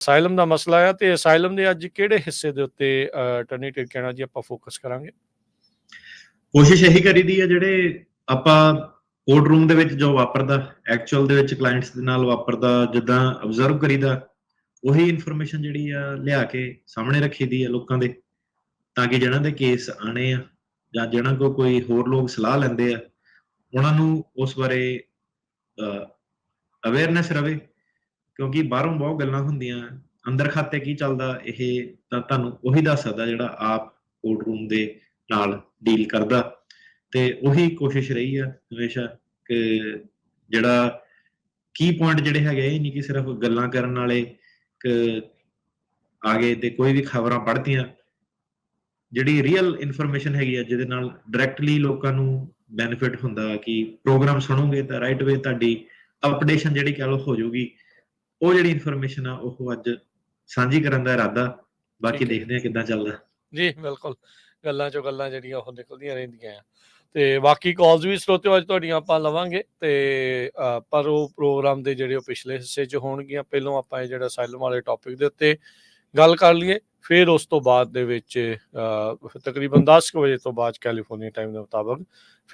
Asylum ਦਾ ਮਸਲਾ ਆ ਤੇ ਅਸਾਈਲਮ ਦੇ ਅੱਜ ਕਿਹੜੇ ਹਿੱਸੇ ਦੇ ਉੱਤੇ ਅਟਰਨੀ ਟਿਰਕੈਣਾ ਜੀ ਆਪਾਂ ਫੋਕਸ ਕਰਾਂਗੇ? ਕੋਸ਼ਿਸ਼ ਇਹੀ ਕਰੀਦੀ ਹੈ ਜਿਹੜੇ ਆਪਾਂ ਕੋਰਟ ਰੂਮ ਦੇ ਵਿੱਚ ਜੋ ਵਾਪਰਦਾ ਐਕਚੁਅਲ ਦੇ ਵਿੱਚ ਕਲਾਇੰਟਸ ਦੇ ਨਾਲ ਵਾਪਰਦਾ, ਜਿੱਦਾਂ ਅਬਜ਼ਰਵ ਕਰੀਦਾ, ਉਹੀ ਇਨਫੋਰਮੇਸ਼ਨ ਜਿਹੜੀ ਆ ਲਿਆ ਕੇ ਸਾਹਮਣੇ ਰੱਖੀਦੀ ਆ ਲੋਕਾਂ ਦੇ, ਤਾਂ ਕਿ ਜਿਹਨਾਂ ਦੇ ਕੇਸ ਆਣੇ ਆ ਜਾਂ ਜਿਹਨਾਂ ਕੋ ਕੋਈ ਹੋਰ ਲੋਕ ਸਲਾਹ ਲੈਂਦੇ ਆ, ਉਹਨਾਂ ਨੂੰ ਉਸ ਬਾਰੇ ਅਵੇਅਰਨੈਸ ਰਵੇ ਕਿਉਂਕਿ ਬਾਹਰੋਂ ਬਹੁਤ ਗੱਲਾਂ ਹੁੰਦੀਆਂ, ਅੰਦਰ ਖਾਤੇ ਕੀ ਚੱਲਦਾ, ਇਹ ਤਾਂ ਤੁਹਾਨੂੰ ਉਹੀ ਦੱਸ ਸਕਦਾ ਜਿਹੜਾ ਆਪ ਕੋਰਟ ਰੂਮ ਦੇ ਨਾਲ ਡੀਲ ਕਰਦਾ। ਤੇ ਉਹੀ ਕੋਸ਼ਿਸ਼ ਰਹੀ ਆ ਹਮੇਸ਼ਾ ਕਿ ਜਿਹੜਾ ਕੀ ਪੁਆਇੰਟ ਜਿਹੜੇ ਹੈਗੇ ਇਹ ਨਹੀਂ ਕਿ ਸਿਰਫ ਗੱਲਾਂ ਕਰਨ ਵਾਲੇ, ਕਿ ਆਗੇ ਤੇ ਕੋਈ ਵੀ ਖਬਰਾਂ ਪੜ੍ਹਦੀਆਂ ਜਿਹੜੀ ਰੀਅਲ ਇਨਫੋਰਮੇਸ਼ਨ ਹੈਗੀ ਆ, ਜਿਹਦੇ ਨਾਲ ਡਾਇਰੈਕਟਲੀ ਲੋਕਾਂ ਨੂੰ ਬੈਨੀਫਿਟ ਹੁੰਦਾ ਕਿ ਪ੍ਰੋਗਰਾਮ ਸੁਣੋਗੇ ਤਾਂ ਰਾਈਟ ਵੇ ਤੁਹਾਡੀ ਅਪਡੇਸ਼ਨ ਜਿਹੜੀ ਕਹ ਲੋ ਹੋ ਜਾਊਗੀ। ਉਹ ਜਿਹੜੀ ਇਨਫੋਰਮੇਸ਼ਨ ਆ ਉਹ ਅੱਜ ਸਾਂਝੀ ਕਰਨ ਦਾ ਇਰਾਦਾ ਬਾਕੀ। ਦੇਖਦੇ ਆ ਕਿੱਦਾਂ ਚੱਲਦਾ। ਜੀ ਬਿਲਕੁਲ। ਗੱਲਾਂ ਚੋਂ ਗੱਲਾਂ ਜਿਹੜੀਆਂ ਉਹ ਨਿਕਲਦੀਆਂ ਰਹਿੰਦੀਆਂ ਆ। ਤੇ ਬਾਕੀ ਕਾਲਸ ਵੀ ਸਰੋਤਿਓ ਅੱਜ ਤੁਹਾਡੀਆਂ ਆਪਾਂ ਲਵਾਂਗੇ। ਤੇ ਪਰ ਉਹ ਪ੍ਰੋਗਰਾਮ ਦੇ ਜਿਹੜੇ ਉਹ ਪਿਛਲੇ ਹਿੱਸੇ 'ਚ ਹੋਣਗੀਆਂ ਪਹਿਲਾਂ ਆਪਾਂ ਇਹ ਜਿਹੜਾ ਸਾਇਲਮ ਵਾਲੇ ਟੌਪਿਕ ਦੇ ਉੱਤੇ ਗੱਲ ਕਰ ਲਈਏ। ਫਿਰ ਉਸ ਤੋਂ ਬਾਅਦ ਦੇ ਵਿੱਚ ਤਕਰੀਬਨ 10 ਕੁ ਵਜੇ ਤੋਂ ਬਾਅਦ ਕੈਲੀਫੋਰਨੀਆ ਟਾਈਮ ਦੇ ਮੁਤਾਬਕ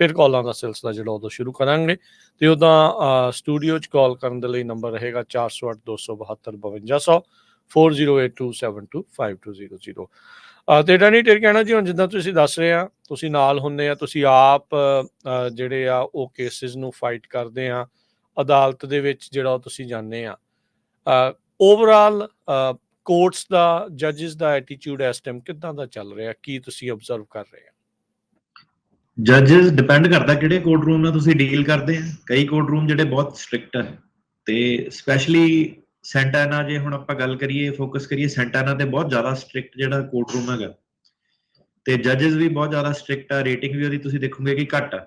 ਫਿਰ ਕਾਲਾਂ ਦਾ ਸਿਲਸਿਲਾ ਜਿਹੜਾ ਉਦੋਂ ਸ਼ੁਰੂ ਕਰਾਂਗੇ ਤੇ ਉਹਦਾ ਸਟੂਡੀਓ 'ਚ ਕਾਲ ਕਰਨ ਦੇ ਲਈ ਨੰਬਰ ਰਹੇਗਾ 408 272 5200 4082725200 ਅ, ਤੇ ਡੈਨੀ ਟੇਰ ਕਹਿਣਾ ਜੀ ਹੁਣ ਜਿੱਦਾਂ ਤੁਸੀਂ ਦੱਸ ਰਹੇ ਆ ਤੁਸੀਂ ਨਾਲ ਹੁੰਨੇ ਆ ਤੁਸੀਂ ਆਪ ਜਿਹੜੇ ਆ ਉਹ ਕੇਸਿਸ ਨੂੰ ਫਾਈਟ ਕਰਦੇ ਆ ਅਦਾਲਤ ਦੇ ਵਿੱਚ ਜਿਹੜਾ ਉਹ ਤੁਸੀਂ ਜਾਂਦੇ ਆ ਓਵਰਆਲ ਕੋਰਟਸ ਦਾ ਜੱਜਸ ਦਾ ਐਟੀਟਿਊਡ ਇਸ ਟਾਈਮ ਕਿਦਾਂ ਦਾ ਚੱਲ ਰਿਹਾ? ਕੀ ਤੁਸੀਂ ਆਬਜ਼ਰਵ ਕਰ ਰਹੇ ਆ ਜੱਜਸ ਡਿਪੈਂਡ ਕਰਦਾ ਕਿਹੜੇ ਕੋਰਟ ਰੂਮ ਨਾਲ ਤੁਸੀਂ ਡੀਲ ਕਰਦੇ ਆ। ਕਈ ਕੋਰਟ ਰੂਮ ਜਿਹੜੇ ਬਹੁਤ ਸਟ੍ਰਿਕਟ ਆ। ਤੇ ਸਪੈਸ਼ਲੀ ਸੈਂਟਾਨਾ ਜੇ ਹੁਣ ਆਪਾਂ ਗੱਲ ਕਰੀਏ ਫੋਕਸ ਕਰੀਏ ਸੈਂਟਾਨਾ ਤੇ ਬਹੁਤ ਜ਼ਿਆਦਾ ਸਟ੍ਰਿਕਟ ਜਿਹੜਾ ਕੋਰਟ ਰੂਮ ਹੈਗਾ। ਤੇ ਜੱਜਸ ਵੀ ਬਹੁਤ ਜ਼ਿਆਦਾ ਸਟ੍ਰਿਕਟ ਆ। ਰੇਟਿੰਗ ਵੀ ਉਹਦੀ ਤੁਸੀਂ ਦੇਖੋਗੇ ਕਿ ਘੱਟ ਆ।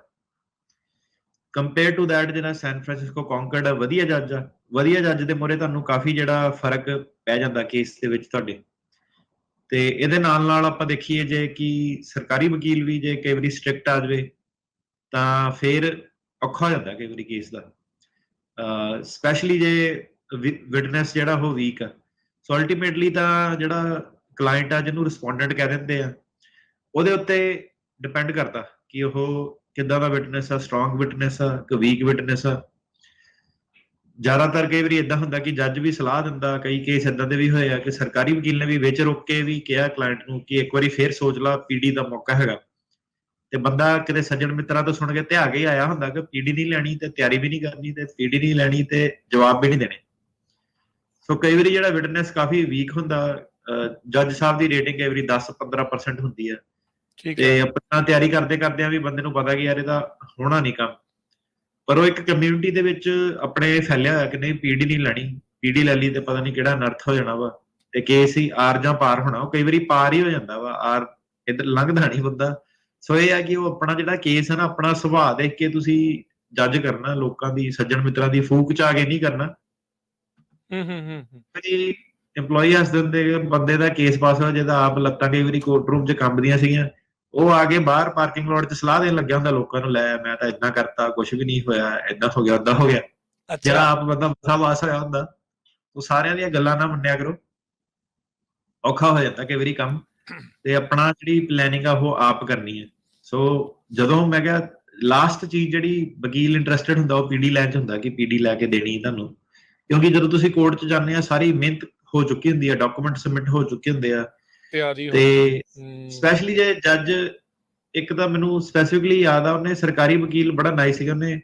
ਕੰਪੇਅਰ ਟੂ ਥੈਟ ਜਿਹੜਾ ਸੈਨ ਫ੍ਰਾਂਸਿਸਕੋ ਕੌਂਕਰਡ ਆ, ਵਧੀਆ ਜੱਜ ਆ। ਵਧੀਆ ਜੱਜ ਦੇ ਮੋਰੇ ਤੁਹਾਨੂੰ ਕਾਫੀ ਜਿਹੜਾ ਫ਼ਰਕ ਪੈ ਜਾਂਦਾ ਕੇਸ ਦੇ ਵਿੱਚ ਤੁਹਾਡੇ। ਤੇ ਇਹਦੇ ਨਾਲ ਨਾਲ ਆਪਾਂ ਦੇਖੀਏ ਜੇ ਕਿ ਸਰਕਾਰੀ ਵਕੀਲ ਵੀ ਜੇ ਕਈ ਵਾਰੀ ਸਟ੍ਰਿਕਟ ਆ ਜਾਵੇ, ਤਾਂ ਫਿਰ ਔਖਾ ਹੋ ਜਾਂਦਾ ਕਈ ਵਾਰੀ ਕੇਸ ਦਾ। ਸਪੈਸ਼ਲੀ ਜੇ ਵਿਟਨੈਸ ਜਿਹੜਾ ਉਹ ਵੀਕ ਆ। ਸੋ ਅਲਟੀਮੇਟਲੀ ਤਾਂ ਜਿਹੜਾ ਕਲਾਇੰਟ ਆ, ਜਿਹਨੂੰ ਰਿਸਪੋਂਡੈਂਟ ਕਹਿ ਦਿੰਦੇ ਆ, ਉਹਦੇ ਉੱਤੇ ਡਿਪੈਂਡ ਕਰਦਾ ਕਿ ਉਹ ਕਿੱਦਾਂ ਦਾ ਵਿਟਨੈਸ ਆ? ਸਟਰੋਂਗ ਵਿਟਨੈਸ ਆ? ਕਿ ਵੀਕ ਵਿਟਨੈਸ ਆ? ਜ਼ਿਆਦਾਤਰ ਕਈ ਵਾਰੀ ਇਦਾਂ ਹੁੰਦਾ ਕਿ ਜੱਜ ਵੀ ਸਲਾਹ ਦਿੰਦਾ, ਕਈ ਕੇਸ ਇਦਾਂ ਦੇ ਵੀ ਹੋਏ ਆ ਕਿ ਸਰਕਾਰੀ ਵਕੀਲ ਨੇ ਵੀ ਵਿੱਚ ਰੁਕ ਕੇ ਵੀ ਕਿਹਾ ਕਲਾਇੰਟ ਨੂੰ ਕਿ ਇੱਕ ਵਾਰੀ ਫੇਰ ਸੋਚ ਲਾ ਪੀਡੀ ਦਾ ਮੌਕਾ ਹੈਗਾ। ਤੇ ਬੰਦਾ ਕਿਤੇ ਸੱਜਣ ਮਿੱਤਰਾਂ ਤੋਂ ਸੁਣ ਕੇ ਧਿਆ ਕੇ ਆਇਆ ਹੁੰਦਾ ਕਿ ਪੀਡੀ ਨਹੀਂ ਲੈਣੀ ਤੇ ਤਿਆਰੀ ਵੀ ਨਹੀਂ ਕਰਨੀ ਤੇ ਪੀਡੀ ਨਹੀਂ ਲੈਣੀ ਤੇ ਜਵਾਬ ਵੀ ਨਹੀਂ ਦੇਣੇ। ਸੋ ਕਈ ਵਾਰੀ ਜਿਹੜਾ ਵਿਟਨੈਸ ਕਾਫੀ ਵੀਕ ਹੁੰਦਾ ਜੱਜ ਸਾਹਿਬ ਦੀ ਰੇਟਿੰਗ ਕਈ ਵਾਰੀ 10-15% ਹੁੰਦੀ ਹੈ ਠੀਕ ਹੈ। ਤੇ ਆਪਣਾ ਤਿਆਰੀ ਕਰਦੇ ਕਰਦੇ ਆ ਵੀ ਬੰਦੇ ਨੂੰ ਪਤਾ ਕਿ ਯਾਰ ਇਹਦਾ ਹੋਣਾ ਨਹੀਂ ਕੰਮ। ਪਰ ਉਹ ਇੱਕ ਕਮਿਊਨਿਟੀ ਦੇ ਵਿੱਚ ਆਪਣੇ ਫੈਲਿਆ ਹੋਇਆ ਕਿ ਨਹੀਂ ਪੀਡੀ ਨਹੀਂ ਲੈਣੀ। ਪੀਡੀ ਲੈ ਲਈ ਤੇ ਪਤਾ ਨਹੀਂ ਕਿਹੜਾ ਅਨਰਥ ਹੋ ਜਾਣਾ ਵਾ। ਤੇ ਕੇਸ ਹੀ ਆਰ ਜਾਂ ਪਾਰ ਹੋਣਾ ਉਹ ਕਈ ਵਾਰੀ ਪਾਰ ਹੀ ਹੋ ਜਾਂਦਾ ਵਾ। ਆਰ ਇਧਰ ਲੰਘਦਾ ਨਹੀਂ ਬੰਦਾ। ਸੋ ਇਹ ਆ ਕਿ ਉਹ ਆਪਣਾ ਜਿਹੜਾ ਕੇਸ ਹੈ ਨਾ ਆਪਣਾ ਸੁਭਾਅ ਦੇਖ ਕੇ ਤੁਸੀਂ ਜੱਜ ਕਰਨਾ ਲੋਕਾਂ ਦੀ ਸੱਜਣ ਮਿੱਤਰਾਂ ਦੀ ਫੂਕ ਚ ਆ ਕੇ ਨਹੀਂ ਕਰਨਾ। ਹੂੰ ਹੂੰ ਹੂੰ ਹੂੰ। ਕਿ EMPLOYEE ਹੱਸ ਦਿੰਦੇ ਬੰਦੇ ਦਾ ਕੇਸ ਪਾਸ ਹੋਇਆ ਜਿਹਦਾ ਆਪ ਲੱਤਾਂ ਕਈ ਵਾਰੀ ਕੋਰਟ ਰੂਮ 'ਚ ਕੰਬਦੀਆਂ ਸੀਗੀਆਂ। ਉਹ ਆ ਕੇ ਬਾਹਰ ਪਾਰਕਿੰਗ ਲੋਟ 'ਚ ਸਲਾਹ ਦੇਣ ਲੱਗਿਆ ਹੁੰਦਾ ਲੋਕਾਂ ਨੂੰ ਲੈ ਮੈਂ ਤਾਂ ਇਦਾਂ ਕਰਤਾ ਕੁਝ ਵੀ ਨਹੀਂ ਹੋਇਆ ਇਦਾਂ ਹੋ ਗਿਆ ਉਦਾਂ ਹੋ ਗਿਆ। ਜਿਹੜਾ ਆਪ ਬੰਦਾ ਮਸਾ ਵਾਸ ਹੋਇਆ ਹੁੰਦਾ ਉਹ ਸਾਰਿਆਂ ਦੀਆਂ ਗੱਲਾਂ ਨਾ ਮੰਨਿਆ ਕਰੋ। ਔਖਾ ਹੋ ਜਾਂਦਾ ਕਈ ਵਾਰੀ ਕੰਮ। ਤੇ ਆਪਣਾ ਜਿਹੜੀ ਪਲੈਨਿੰਗ ਆ ਉਹ ਆਪ ਕਰਨੀ ਹੈ। ਸੋ ਜਦੋਂ ਮੈਂ ਕਿਹਾ ਲਾਸਟ ਚੀਜ਼ ਜਿਹੜੀ ਵਕੀਲ ਇੰਟਰਸਟਿਡ ਹੁੰਦਾ ਉਹ ਪੀਡੀ ਲੈਣ ਚ ਹੁੰਦਾ ਕਿ ਪੀਡੀ ਲੈ ਕੇ ਦੇਣੀ ਤੁਹਾਨੂੰ। ਕਿਉਂਕਿ ਜਦੋਂ ਤੁਸੀਂ ਕੋਰਟ ਚ ਜਾਂਦੇ ਆ ਸਾਰੀ ਮਿਹਨਤ ਹੋ ਚੁੱਕੀ ਹੁੰਦੀ ਆ ਡਾਕੂਮੈਂਟ ਸਬਮਿਟ ਹੋ ਚੁੱਕੇ ਹੁੰਦੇ ਆ ਤਿਆਰੀ ਤੇ ਸਪੈਸ਼ਲੀ ਜੇ ਜੱਜ ਇੱਕ ਤਾਂ ਮੈਨੂੰ ਸਪੈਸੀਫਿਕਲੀ ਯਾਦ ਆ ਉਹਨੇ ਸਰਕਾਰੀ ਵਕੀਲ ਬੜਾ ਨਾਈਸ ਸੀਗਾ ਉਹਨੇ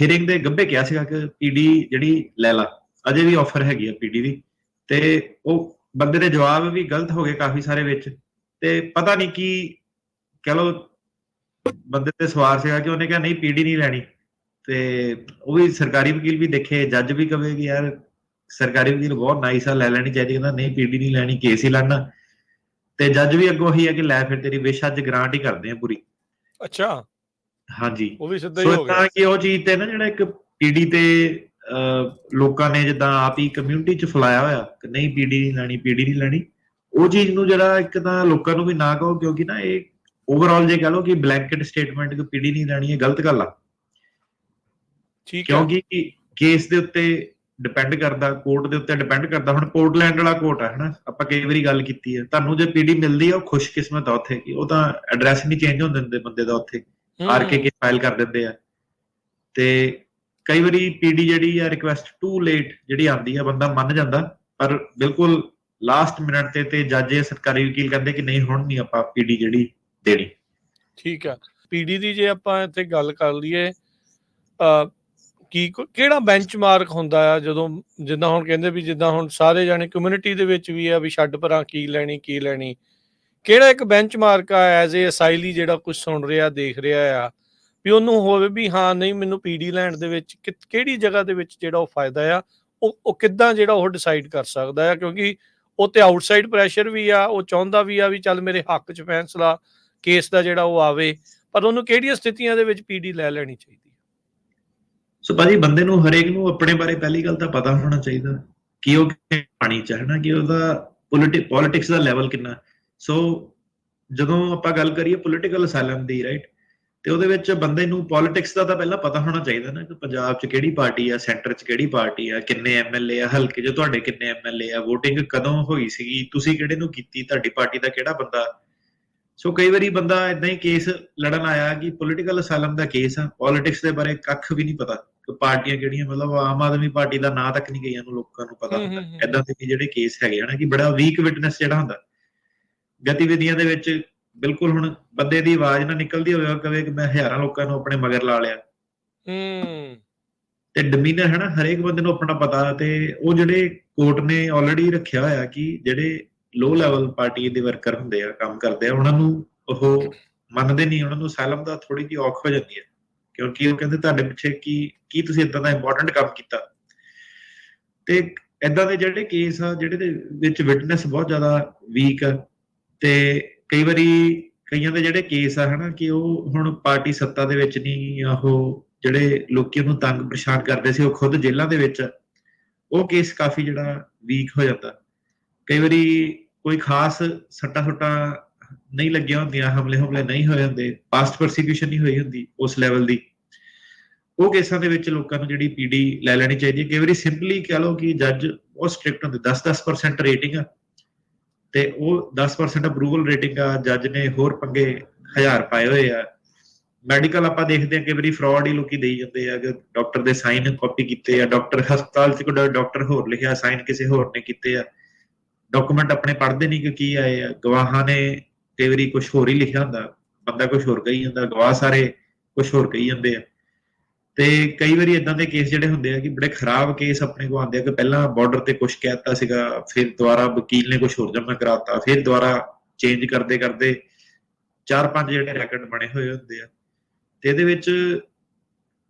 ਹੀਅਰਿੰਗ ਦੇ ਗੱਭੇ ਕਿਹਾ ਸੀਗਾ ਕਿ ਪੀਡੀ ਜਿਹੜੀ ਲੈ ਲਾ ਅਜੇ ਵੀ ਆਫਰ ਹੈਗੀ ਆ ਪੀਡੀ ਦੀ। ਤੇ ਉਹ ਬੰਦੇ ਦੇ ਜਵਾਬ ਵੀ ਗਲਤ ਹੋ ਗਏ ਕਾਫੀ ਸਾਰੇ ਵਿੱਚ। ਤੇ ਪਤਾ ਨਹੀਂ ਕੀ ਕਹ ਲੋ ਬੰਦੇ ਤੇ ਸਵਾਰ ਸੀਗਾ ਕਿ ਉਹਨੇ ਕਿਹਾ ਨਹੀਂ ਪੀਡੀ ਨਹੀਂ ਲੈਣੀ। ਤੇ ਉਹ ਵੀ ਸਰਕਾਰੀ ਵਕੀਲ ਵੀ ਦੇਖੇ ਜੱਜ ਵੀ ਕਵੇ ਕਿ ਯਾਰ ਸਰਕਾਰੀ ਵਕੀਲ ਬਹੁਤ ਨਾਈਸ ਆ ਲੈ ਲੈਣੀ ਚਾਹੀਦੀ ਕਹਿੰਦਾ ਨਹੀਂ ਪੀਡੀ ਨਹੀਂ ਲੈਣੀ ਕੇਸ ਹੀ ਲੜਨਾ। ਤੇ ਜੱਜ ਵੀ ਅੱਗੋਂ ਹੀ ਹੈ ਕਿ ਲੈ ਫਿਰ ਤੇਰੀ ਵਿਸ਼ ਅੱਜ ਗ੍ਰਾਂਟ ਹੀ ਕਰਦੇ ਆ ਪੂਰੀ। ਅੱਛਾ। ਹਾਂਜੀ। ਉਹ ਵੀ ਸਿੱਧਾ ਹੀ ਹੋ ਗਿਆ। ਤਾਂ ਕਿ ਉਹ ਚੀਜ਼ ਤੇ ਨਾ ਜਿਹੜਾ ਇੱਕ ਪੀਡੀ ਤੇ ਲੋਕਾਂ ਨੇ ਜਿੱਦਾਂ ਆਪ ਹੀ ਕਮਿਊਨਿਟੀ ਚ ਫਲਾਇਆ ਹੋਇਆ ਕਿ ਨਹੀਂ ਪੀਡੀ ਨਹੀਂ ਲੈਣੀ ਪੀਡੀ ਨਹੀਂ ਲੈਣੀ ਉਹ ਚੀਜ਼ ਨੂੰ ਜਿਹੜਾ ਇੱਕ ਤਾਂ ਲੋਕਾਂ ਨੂੰ ਵੀ ਨਾ ਕਹੋ ਕਿਉਂਕਿ ਨਾ ਇਹ ਓਵਰਆਲ ਜੇ ਕਹ ਲਓ ਕਿ ਬਲੈਂਕਟ ਸਟੇਟਮੈਂਟ ਕਿ ਪੀਡੀ ਨਹੀਂ ਲੈਣੀ ਇਹ ਗਲਤ ਗੱਲ ਆ। ਠੀਕ ਹੈ। ਕਿਉਂਕਿ ਕੇਸ ਦੇ ਉੱਤੇ ਡਿਪੈਂਡ ਕਰਦਾ ਕੋਰਟ ਦੇ ਉੱਤੇ ਡਿਪੈਂਡ ਕਰਦਾ। ਹੁਣ ਪੋਰਟਲੈਂਡ ਵਾਲਾ ਕੋਰਟ ਹੈ ਹਨਾ? ਆਪਾਂ ਕਈ ਵਾਰੀ ਗੱਲ ਕੀਤੀ ਹੈ ਤੁਹਾਨੂੰ ਜੇ ਪੀਡੀ ਮਿਲਦੀ ਹੈ ਉਹ ਖੁਸ਼ਕਿਸਮਤ ਆ ਉੱਥੇ ਕਿ ਉਹ ਤਾਂ ਐਡਰੈਸ ਨਹੀਂ ਚੇਂਜ ਹੋਣ ਦਿੰਦੇ ਬੰਦੇ ਦਾ ਉੱਥੇ। ਆਰ ਕੇ ਕੇ ਫਾਈਲ ਕਰ ਦਿੰਦੇ ਆ। ਤੇ ਕਈ ਵਾਰੀ ਪੀਡੀ ਜਿਹੜੀ ਆ ਰਿਕੁਐਸਟ ਟੂ ਲੇਟ ਜਿਹੜੀ ਆਉਂਦੀ ਆ ਬੰਦਾ ਮੰਨ ਜਾਂਦਾ। ਪਰ ਬਿਲਕੁਲ ਲਾਸਟ ਮਿੰਟ ਤੇ ਤੇ ਜੱਜ ਸਰਕਾਰੀ ਵਕੀਲ ਕਹਿੰਦੇ ਕਿ ਨਹੀਂ ਹੁਣ ਨਹੀਂ ਆਪਾਂ ਪੀਡੀ ਜਿਹੜੀ ਦੇਣੀ। ਠੀਕ ਆ। ਪੀਡੀ ਦੀ ਜੇ ਆਪਾਂ ਇੱਥੇ ਗੱਲ ਕਰ ਲਈਏ ਕੀ ਕੋ- ਕਿਹੜਾ ਬੈਂਚਮਾਰਕ ਹੁੰਦਾ ਆ ਜਦੋਂ, ਜਿੱਦਾਂ ਹੁਣ ਕਹਿੰਦੇ ਵੀ ਜਿੱਦਾਂ ਹੁਣ ਸਾਰੇ ਜਾਣੇ ਕਮਿਊਨਿਟੀ ਦੇ ਵਿੱਚ ਵੀ ਆ ਵੀ ਛੱਡ ਪਰਾਂ ਕੀ ਲੈਣੀ ਕੀ ਲੈਣੀ। ਕਿਹੜਾ ਇੱਕ ਬੈਂਚਮਾਰਕ ਆ ਐਜ਼ ਏ ਅਸਾਈਲੀ ਜਿਹੜਾ ਕੁਝ ਸੁਣ ਰਿਹਾ, ਦੇਖ ਰਿਹਾ ਆ, ਵੀ ਉਹਨੂੰ ਹੋਵੇ ਵੀ ਹਾਂ, ਨਹੀਂ ਮੈਨੂੰ ਪੀਡੀ ਲੈਣ ਦੇ ਵਿੱਚ ਕਿ- ਕਿਹੜੀ ਜਗ੍ਹਾ ਦੇ ਵਿੱਚ ਜਿਹੜਾ ਉਹ ਫਾਇਦਾ ਆ, ਉਹ ਉਹ ਕਿੱਦਾਂ ਜਿਹੜਾ ਉਹ ਡਿਸਾਈਡ ਕਰ ਸਕਦਾ ਆ, ਕਿਉਂਕਿ ਉਹ ਤੇ ਆਊਟਸਾਈਡ ਪ੍ਰੈਸ਼ਰ ਵੀ ਆ, ਉਹ ਚਾਹੁੰਦਾ ਵੀ ਆ ਵੀ ਚੱਲ ਮੇਰੇ ਹੱਕ 'ਚ ਫੈਸਲਾ ਕੇਸ ਦਾ ਜਿਹੜਾ ਉਹ ਆਵੇ, ਪਰ ਉਹਨੂੰ ਕਿਹੜੀਆਂ ਸਥਿਤੀਆਂ ਦੇ ਵਿੱਚ ਪੀਡੀ ਲੈ ਲੈਣੀ ਚਾਹੀਦੀ ਸੋ ਭਾਜੀ ਬੰਦੇ ਨੂੰ ਹਰੇਕ ਨੂੰ ਆਪਣੇ ਬਾਰੇ ਪਹਿਲੀ ਗੱਲ ਤਾਂ ਪਤਾ ਹੋਣਾ ਚਾਹੀਦਾ ਕਿ ਉਹ ਪਾਣੀ ਚਾਹਣਾ ਕਿ ਉਹਦਾ ਪੋਲਿਟਿਕਸ ਦਾ ਲੈਵਲ ਕਿੰਨਾ। ਸੋ ਜਦੋਂ ਆਪਾਂ ਗੱਲ ਕਰੀਏ ਪੋਲਿਟੀਕਲ ਅਸਾਈਲਮ ਦੀ ਰਾਈਟ ਤੇ ਉਹਦੇ ਵਿੱਚ ਬੰਦੇ ਨੂੰ ਪੋਲਿਟਿਕਸ ਦਾ ਤਾਂ ਪਹਿਲਾਂ ਪਤਾ ਹੋਣਾ ਚਾਹੀਦਾ ਨਾ ਕਿ ਪੰਜਾਬ 'ਚ ਕਿਹੜੀ ਪਾਰਟੀ ਆ ਸੈਂਟਰ 'ਚ ਕਿਹੜੀ ਪਾਰਟੀ ਆ, ਕਿੰਨੇ ਐਮਐਲਏ ਆ, ਹਲਕੇ 'ਚ ਤੁਹਾਡੇ ਕਿੰਨੇ ਐਮਐਲਏ ਆ, VOTING ਕਦੋਂ ਹੋਈ ਸੀਗੀ, ਤੁਸੀਂ ਕਿਹੜੇ ਨੂੰ ਕੀਤੀ, ਤੁਹਾਡੀ ਪਾਰਟੀ ਦਾ ਕਿਹੜਾ ਬੰਦਾ ਸੋ ਕਈ ਵਾਰੀ ਬੰਦਾ ਇਦਾਂ ਹੀ ਕੇਸ ਲੜਨ ਆਇਆ ਕਿ ਪੋਲਿਟੀਕਲ ਅਸਾਈਲਮ ਦਾ ਕੇਸ ਆ ਪੋਲਿਟਿਕਸ ਦੇ ਬਾਰੇ ਕੱਖ ਵੀ ਨਹੀਂ ਪਤਾ। ਕਿ ਪਾਰਟੀਆਂ ਕਿਹੜੀਆਂ ਮਤਲਬ ਆਮ ਆਦਮੀ ਪਾਰਟੀ ਦਾ ਨਾਂ ਤੱਕ ਨਹੀਂ ਗਈਆਂ ਨੂੰ ਲੋਕਾਂ ਨੂੰ ਪਤਾ ਹੁੰਦਾ। ਇਦਾਂ ਦੇ ਜਿਹੜੇ ਕੇਸ ਹੈਗੇ ਆ ਨਾ ਕਿ ਬੜਾ ਵੀਕ ਵਿਟਨੈਸ ਜਿਹੜਾ ਹੁੰਦਾ। ਗਤੀਵਿਧੀਆਂ ਦੇ ਵਿੱਚ ਬਿਲਕੁਲ ਹੁਣ ਬੰਦੇ ਦੀ ਆਵਾਜ਼ ਨਾ ਨਿਕਲਦੀ ਹੋਵੇ ਕਵੇ ਕਿ ਮੈਂ ਹਜ਼ਾਰਾਂ ਲੋਕਾਂ ਨੂੰ ਆਪਣੇ ਮਗਰ ਲਾ ਲਿਆ। ਹੂੰ। ਤੇ ਡਮੀਨਰ ਹੈ ਨਾ ਹਰੇਕ ਬੰਦੇ ਨੂੰ ਆਪਣਾ ਪਤਾ ਤੇ ਉਹ ਜਿਹੜੇ ਕੋਰਟ ਨੇ ਆਲਰੇਡੀ ਰੱਖਿਆ ਹੋਇਆ ਕਿ ਜਿਹੜੇ ਲੋ ਲੈਵਲ ਪਾਰਟੀ ਦੇ ਵਰਕਰ ਹੁੰਦੇ ਆ, ਕੰਮ ਕਰਦੇ ਆ, ਉਹਨਾਂ ਨੂੰ ਉਹ ਮੰਨਦੇ ਨਹੀਂ, ਉਹਨਾਂ ਨੂੰ ਅਸਾਈਲਮ ਦਾ ਥੋੜੀ ਜਿਹੀ ਔਖ ਹੋ ਜਾਂਦੀ ਹੈ। ਕਿਉਂਕਿ ਉਹ ਕਹਿੰਦੇ ਤੁਹਾਡੇ ਪਿੱਛੇ ਕੀ ਕੀ ਤੁਸੀਂ ਇਦਾਂ ਦਾ ਇੰਪੋਰਟੈਂਟ ਕੰਮ ਕੀਤਾ? ਤੇ ਇਦਾਂ ਦੇ ਜਿਹੜੇ ਕੇਸ ਆ, ਜਿਹੜੇ ਦੇ ਵਿੱਚ ਵਿਟਨੈਸ ਬਹੁਤ ਜ਼ਿਆਦਾ ਵੀਕ ਆ, ਤੇ ਕਈ ਵਾਰੀ ਕਈਆਂ ਦੇ ਜਿਹੜੇ ਕੇਸ ਆ, ਹਨਾ, ਕਿ ਉਹ ਹੁਣ ਪਾਰਟੀ ਸੱਤਾ ਦੇ ਵਿੱਚ ਨਹੀਂ ਉਹ ਜਿਹੜੇ ਲੋਕੀ ਉਹਨੂੰ ਤੰਗ ਪਰੇਸ਼ਾਨ ਕਰਦੇ ਸੀ, ਉਹ ਖੁਦ ਜੇਲ੍ਹਾਂ ਦੇ ਵਿੱਚ, ਉਹ ਕੇਸ ਕਾਫੀ ਜਿਹੜਾ ਵੀਕ ਹੋ ਜਾਂਦਾ। ਕਈ ਵਾਰੀ ਕੋਈ ਖਾਸ ਸੱਟਾ ਸੁੱਟਾਂ ਨਹੀਂ ਲੱਗੀਆਂ ਹੁੰਦੀਆਂ, ਹਮਲੇ ਹਮਲੇ ਨਹੀਂ ਹੋਏ ਹੁੰਦੇ ਪਾਸਟ ਪਰਸੀਕਿਊਸ਼ਨ ਨਹੀਂ ਹੋਈ ਹੁੰਦੀ ਉਸ ਲੈਵਲ ਦੀ। ਉਹ ਕੇਸਾਂ ਦੇ ਵਿੱਚ ਲੋਕਾਂ ਨੂੰ ਜਿਹੜੀ ਪੀਡੀ ਲੈ ਲੈਣੀ ਚਾਹੀਦੀ ਹੈ। ਕਈ ਵਾਰੀ ਸਿੰਪਲੀ ਕਹ ਲਓ ਕਿ ਜੱਜ ਬਹੁਤ ਸਟ੍ਰਿਕਟ ਹੁੰਦੇ 10-10% ਰੇਟਿੰਗ ਆ। ਤੇ ਉਹ 10% ਅਪਰੂਵਲ ਰੇਟਿੰਗ ਆ ਜੱਜ ਨੇ ਹੋਰ ਪੰਗੇ ਹਜ਼ਾਰ ਪਾਏ ਹੋਏ ਆ। ਮੈਡੀਕਲ ਆਪਾਂ ਦੇਖਦੇ ਹਾਂ ਕਿ ਵਾਰੀ ਫਰਾਡ ਹੀ ਲੋਕੀ ਦੇਈ ਜਾਂਦੇ ਆ। ਕਿ ਡਾਕਟਰ ਦੇ ਸਾਈਨ ਕਾਪੀ ਕੀਤੇ ਆ ਡਾਕਟਰ ਹਸਪਤਾਲ 'ਚ ਕੋਈ ਡਾਕਟਰ ਹੋਰ ਲਿਖਿਆ ਸਾਈਨ ਕਿਸੇ ਹੋਰ ਨੇ ਕੀਤੇ ਆ। ਡਾਕੂਮੈਂਟ ਆਪਣੇ ਪੜ੍ਹਦੇ ਨਹੀਂ ਕਿ ਕੀ ਆਏ ਆ ਗਵਾਹਾਂ ਨੇ ਕਈ ਵਾਰੀ ਕੁਝ ਹੋਰ ਹੀ ਲਿਖਿਆ ਹੁੰਦਾ, ਬੰਦਾ ਕੁਝ ਹੋਰ ਕਹੀ ਜਾਂਦਾ, ਗਵਾਹ ਸਾਰੇ ਕੁਝ ਹੋਰ ਕਹੀ ਜਾਂਦੇ ਆ। ਤੇ ਕਈ ਵਾਰੀ ਇਦਾਂ ਦੇ ਕੇਸ ਜਿਹੜੇ ਹੁੰਦੇ ਆ ਕਿ ਬੜੇ ਖਰਾਬ ਕੇਸ ਆਪਣੇ ਕੋ ਆਉਂਦੇ ਆ ਕਿ ਪਹਿਲਾਂ ਬਾਰਡਰ ਤੇ ਕੁਝ ਕਹਿਤਾ ਸੀਗਾ, ਫਿਰ ਦੁਬਾਰਾ ਵਕੀਲ ਨੇ ਕੁਝ ਹੋਰ ਜਮ੍ਹਾਂ ਕਰਾਤਾ ਫਿਰ ਦੁਬਾਰਾ ਚੇਂਜ ਕਰਦੇ ਕਰਦੇ ਚਾਰ ਪੰਜ ਜਿਹੜੇ ਰੈਕਡ ਬਣੇ ਹੋਏ ਹੁੰਦੇ ਆ। ਤੇ ਇਹਦੇ ਵਿੱਚ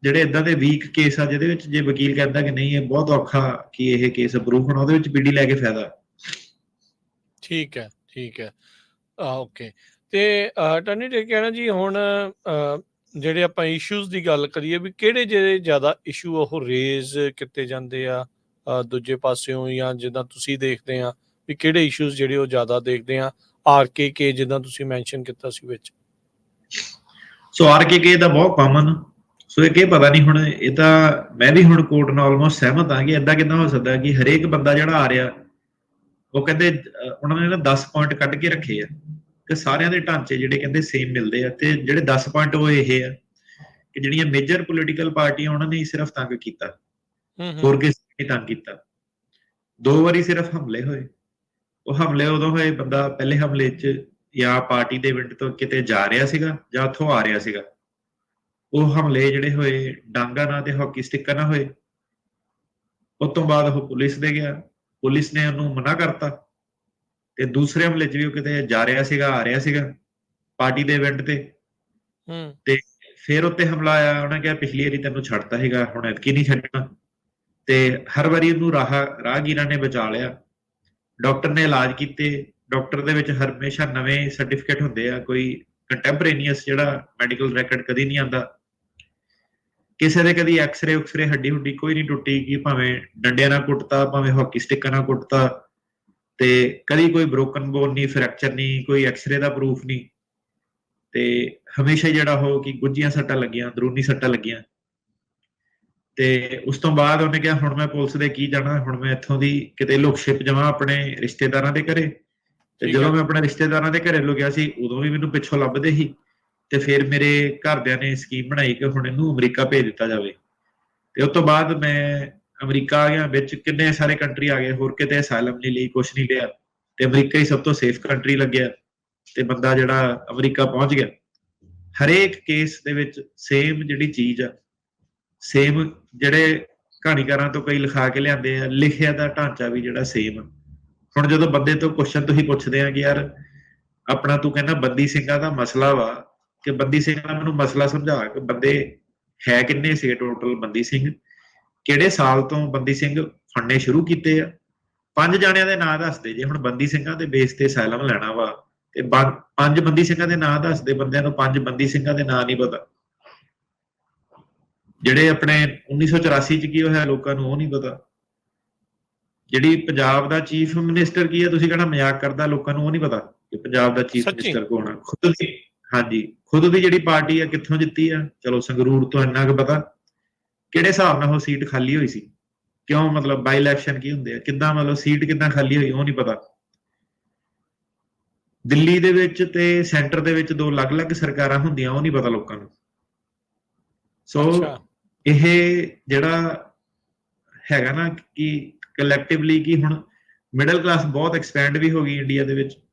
ਜਿਹੜੇ ਇਦਾਂ ਦੇ ਵੀਕ ਕੇਸ ਆ, ਜਿਹਦੇ ਵਿੱਚ ਜੇ ਵਕੀਲ ਕਹਿੰਦਾ ਕਿ ਨਹੀਂ, ਇਹ ਬਹੁਤ ਔਖਾ ਕਿ ਇਹ ਕੇਸ ਅਪਰੂਵ ਹੋਣਾ, ਉਹਦੇ ਵਿੱਚ ਪੀਡੀ ਲੈ ਕੇ ਫਾਇਦਾ। ਠੀਕ ਹੈ ਠੀਕ ਹੈ। ਆ ਓਕੇ ਤੇ ਟਨੀ ਤੇ ਕਹਿਣਾ ਜੀ ਹੁਣ ਜਿਹੜੇ ਆਪਾਂ ਇਸ਼ੂਜ਼ ਦੀ ਗੱਲ ਕਰੀਏ ਵੀ ਕਿਹੜੇ ਜਿਹੜੇ ਜ਼ਿਆਦਾ ਇਸ਼ੂ ਉਹ ਰੇਜ਼ ਕੀਤੇ ਜਾਂਦੇ ਆ ਦੂਜੇ ਪਾਸਿਓਂ ਜਾਂ ਜਿੱਦਾਂ ਤੁਸੀਂ ਦੇਖਦੇ ਆ ਵੀ ਕਿਹੜੇ ਇਸ਼ੂਜ਼ ਜਿਹੜੇ ਉਹ ਜ਼ਿਆਦਾ ਦੇਖਦੇ ਆ ਆਰਕੇਕੇ ਜਿੱਦਾਂ ਤੁਸੀਂ ਮੈਂਸ਼ਨ ਕੀਤਾ ਸੀ ਵਿੱਚ? ਸੋ ਆਰਕੇਕੇ ਦਾ ਬਹੁਤ ਕਾਮਨ ਸੋ ਇਹ ਕੀ ਪਤਾ ਨਹੀਂ ਹੁਣ, ਇਹ ਤਾਂ ਮੈਂ ਵੀ ਹੁਣ ਕੋਰਟ ਨਾਲ ਆਲਮੋਸਟ ਸਹਿਮਤ ਹਾਂ ਕਿ ਇਦਾਂ ਕਿਦਾਂ ਹੋ ਸਕਦਾ ਕਿ ਹਰੇਕ ਬੰਦਾ ਜਿਹੜਾ ਆ ਰਿਹਾ ਉਹ ਕਹਿੰਦੇ ਉਹਨਾਂ ਨੇ ਨਾ 10 ਪੁਆਇੰਟ ਕੱਢ ਕੇ ਰੱਖੇ ਆ ਕਿ ਸਾਰਿਆਂ ਦੇ ਢਾਂਚੇ ਜਿਹੜੇ ਕਹਿੰਦੇ ਸੇਮ ਮਿਲਦੇ ਆ ਤੇ ਜਿਹੜੇ 10 ਪੁਆਇੰਟ ਉਹ ਇਹ ਆ ਕਿ ਜਿਹੜੀਆਂ ਮੇਜਰ ਪੋਲੀਟੀਕਲ ਪਾਰਟੀਆਂ ਉਹਨਾਂ ਨੇ ਹੀ ਸਿਰਫ ਤੰਗ ਕੀਤਾ। ਹੂੰ ਹੋਰ ਕਿਸੇ ਨੇ ਤੰਗ ਕੀਤਾ। ਦੋ ਵਾਰੀ ਸਿਰਫ ਹਮਲੇ ਹੋਏ। ਉਹ ਹਮਲੇ ਉਦੋਂ ਹੋਏ ਬੰਦਾ ਪਹਿਲੇ ਹਮਲੇ 'ਚ ਜਾਂ ਪਾਰਟੀ ਦੇ ਇਵੈਂਟ ਤੋਂ ਕਿਤੇ ਜਾ ਰਿਹਾ ਸੀਗਾ ਜਾਂ ਉੱਥੋਂ ਆ ਰਿਹਾ ਸੀਗਾ। ਉਹ ਹਮਲੇ ਜਿਹੜੇ ਹੋਏ ਡਾਂਗਾ ਨਾਲ ਤੇ ਹਾਕੀ ਸਟਿੱਕਾਂ ਨਾਲ ਹੋਏ। ਉਸ ਤੋਂ ਬਾਅਦ ਉਹ ਪੁਲਿਸ ਦੇ ਗਿਆ। ਪੁਲਿਸ ਨੇ ਉਹਨੂੰ ਮਨਾ ਕਰਤਾ ਤੇ ਦੂਸਰੇ ਹਮਲੇ 'ਚ ਵੀ ਉਹ ਕਿਤੇ ਜਾ ਰਿਹਾ ਸੀਗਾ ਆ ਰਿਹਾ ਸੀਗਾ ਪਾਰਟੀ ਦੇ ਇਵੈਂਟ ਤੇ। ਹੂੰ। ਫਿਰ ਉੱਤੇ ਹਮਲਾ ਆਇਆ ਉਹਨੇ ਕਿਹਾ ਪਿਛਲੀ ਵਾਰੀ ਤੈਨੂੰ ਛੱਡਤਾ ਸੀਗਾ ਹੁਣ ਐਤਕੀ ਨਹੀਂ ਛੱਡਣਾ। ਤੇ ਹਰ ਵਾਰੀ ਉਹਨੂੰ ਰਾਹ ਰਾਹਗੀਰਾਂ ਨੇ ਬਚਾ ਲਿਆ। ਡਾਕਟਰ ਨੇ ਇਲਾਜ ਕੀਤੇ ਡਾਕਟਰ ਦੇ ਵਿੱਚ ਹਮੇਸ਼ਾ ਨਵੇਂ ਸਰਟੀਫਿਕੇਟ ਹੁੰਦੇ ਆ ਕੋਈ ਕੰਟੈਂਪਰੇਨੀਅਸ ਜਿਹੜਾ ਮੈਡੀਕਲ ਰੈਕੋਰਡ ਕਦੀ ਨਹੀਂ ਆਂਦਾ ਕਿਸੇ ਦੇ ਕਦੀ ਐਕਸ-ਰੇ ਉਕਸਰੇ ਹੱਡੀ ਹੁੱਡੀ ਕੋਈ ਨਹੀਂ ਟੁੱਟੀ ਕਿ ਭਾਵੇਂ ਡੰਡਿਆਂ ਨਾਲ ਕੁੱਟਤਾ ਭਾਵੇਂ ਹਾਕੀ ਸਟਿੱਕਾਂ ਨਾਲ ਕੁੱਟਤਾ ਤੇ ਕਦੀ ਕੋਈ ਬ੍ਰੋਕਨ ਬੋਨ ਨਹੀਂ ਫ੍ਰੈਕਚਰ ਨਹੀਂ ਕੋਈ ਐਕਸ-ਰੇ ਦਾ ਪ੍ਰੂਫ ਨਹੀਂ। ਤੇ ਹਮੇਸ਼ਾ ਜਿਹੜਾ ਹੋ ਕਿ ਗੁੱਜੀਆਂ ਸੱਟਾਂ ਲੱਗੀਆਂ ਅੰਦਰੂਨੀ ਸੱਟਾਂ ਲੱਗੀਆਂ। ਤੇ ਉਸ ਤੋਂ ਬਾਅਦ ਉਹਨੇ ਕਿਹਾ ਹੁਣ ਮੈਂ ਪੁਲਿਸ ਦੇ ਕੀ ਜਾਣਾ? ਹੁਣ ਮੈਂ ਇੱਥੋਂ ਦੀ ਕਿਤੇ ਲੁਕਸ਼ਿਪ ਜਾਵਾਂ ਆਪਣੇ ਰਿਸ਼ਤੇਦਾਰਾਂ ਦੇ ਘਰੇ। ਤੇ ਜਦੋਂ। ਮੈਂ ਆਪਣੇ ਰਿਸ਼ਤੇਦਾਰਾਂ ਦੇ ਘਰੇ ਲੁਕਿਆ ਸੀ ਉਦੋਂ ਵੀ ਮੈਨੂੰ ਪਿੱਛੋਂ ਲੱਭਦੇ ਸੀ। ਤੇ ਫਿਰ ਮੇਰੇ ਘਰਦਿਆਂ ਨੇ ਸਕੀਮ ਬਣਾਈ ਕਿ ਹੁਣ ਇਹਨੂੰ ਅਮਰੀਕਾ ਭੇਜ ਦਿੱਤਾ ਜਾਵੇ। ਤੇ ਉਸ ਤੋਂ ਬਾਅਦ ਮੈਂ ਅਮਰੀਕਾ ਆ ਗਿਆ, ਵਿੱਚ ਕਿੰਨੇ ਸਾਰੇ ਕੰਟਰੀ ਆ ਗਏ, ਹੋਰ ਕਿਤੇ ਅਸਾਈਲਮ ਨਹੀਂ ਲਈ ਕੁਝ ਨਹੀਂ ਲਿਆ ਤੇ ਅਮਰੀਕਾ ਹੀ ਸਭ ਤੋਂ ਸੇਫ ਕੰਟਰੀ ਲੱਗਿਆ। ਤੇ ਬੰਦਾ ਜਿਹੜਾ ਅਮਰੀਕਾ ਪਹੁੰਚ ਗਿਆ। ਹਰੇਕ ਕੇਸ ਦੇ ਵਿੱਚ ਸੇਮ ਜਿਹੜੀ ਚੀਜ਼ ਆ ਸੇਮ ਜਿਹੜੇ ਕਹਾਣੀਕਾਰਾਂ ਤੋਂ ਕਈ ਲਿਖਾ ਕੇ ਲਿਆਂਦੇ ਆ, ਲਿਖਿਆ ਦਾ ਢਾਂਚਾ ਵੀ ਜਿਹੜਾ ਸੇਮ ਆ। ਹੁਣ ਜਦੋਂ ਬੰਦੇ ਤੋਂ ਕੁਐਸਚਨ ਤੁਸੀਂ ਪੁੱਛਦੇ ਆ ਕਿ ਯਾਰ, ਆਪਣਾ ਤੂੰ ਕਹਿੰਦਾ ਬੰਦੀ ਸਿੰਘਾਂ ਦਾ ਮਸਲਾ ਵਾ ਕਿ ਬੰਦੀ ਸਿੰਘਾਂ ਦਾ ਮੈਨੂੰ ਮਸਲਾ ਸਮਝਾ ਕਿ ਬੰਦੇ ਹੈ ਕਿੰਨੇ ਸੀ ਟੋਟਲ ਬੰਦੀ ਸਿੰਘ? ਕਿਹੜੇ ਸਾਲ ਤੋਂ ਬੰਦੀ ਸਿੰਘ ਫੜਨੇ ਸ਼ੁਰੂ ਕੀਤੇ ਆ? ਪੰਜ ਜਾਣਿਆਂ ਦੇ ਨਾਂ ਦੱਸਦੇ ਜੇ ਹੁਣ ਬੰਦੀ ਸਿੰਘਾਂ ਦੇ ਬੇਸ ਤੇ ਅਸਾਈਲਮ ਲੈਣਾ ਵਾ ਤੇ ਪੰਜ ਬੰਦੀ ਸਿੰਘਾਂ ਦੇ ਨਾਂ ਦੱਸਦੇ ਬੰਦਿਆਂ ਨੂੰ ਪੰਜ ਬੰਦੀ ਸਿੰਘਾਂ ਦੇ ਨਾਂ ਨਹੀਂ ਪਤਾ। ਜਿਹੜੇ ਆਪਣੇ 1984 ਚ ਕੀ ਹੋਇਆ ਲੋਕਾਂ ਨੂੰ ਉਹ ਨਹੀਂ ਪਤਾ। ਜਿਹੜੀ ਪੰਜਾਬ ਦਾ ਚੀਫ ਮਿਨਿਸਟਰ ਕੀ ਹੈ ਤੁਸੀਂ ਕਹਿੰਦਾ ਮਜ਼ਾਕ ਕਰਦਾ ਲੋਕਾਂ ਨੂੰ ਉਹ ਨਹੀਂ ਪਤਾ ਕਿ ਪੰਜਾਬ ਦਾ ਚੀਫ? ਮਿਨਿਸਟਰ ਕੌਣ ਹੈ ਖੁਦ ਹਾਂਜੀ ਖੁਦ ਦੀ ਜਿਹੜੀ ਪਾਰਟੀ ਆ ਕਿੱਥੋਂ ਜਿੱਤੀ ਆ? ਚਲੋ ਸੰਗਰੂਰ ਤੋਂ ਇੰਨਾ ਕੁ ਪਤਾ। ਕਿਹੜੇ ਹਿਸਾਬ ਨਾਲ ਉਹ ਸੀਟ ਖਾਲੀ ਹੋਈ ਸੀ? ਕਿਉਂ ਮਤਲਬ ਬਾਈ ਇਲੈਕਸ਼ਨ ਕੀ ਹੁੰਦੇ ਆ? ਕਿੱਦਾਂ ਮਤਲਬ ਸੀਟ ਕਿੱਦਾਂ ਖਾਲੀ ਹੋਈ ਉਹ ਨਹੀਂ ਪਤਾ। ਦਿੱਲੀ ਦੇ ਵਿੱਚ ਤੇ ਸੈਂਟਰ ਦੇ ਵਿੱਚ ਦੋ ਅਲੱਗ-ਅਲੱਗ ਸਰਕਾਰਾਂ ਹੁੰਦੀਆਂ ਉਹ ਨਹੀਂ ਪਤਾ ਲੋਕਾਂ ਨੂੰ। ਸੋ ਇਹ ਜਿਹੜਾ ਹੈਗਾ ਨਾ ਕਿ ਕਲੈਕਟਿਵਲੀ ਕਿ ਹੁਣ ਮਿਡਲ ਕਲਾਸ ਬਹੁਤ ਐਕਸਪੈਂਡ ਵੀ ਹੋ ਗਈ ਇੰਡੀਆ ਦੇ ਵਿੱਚ।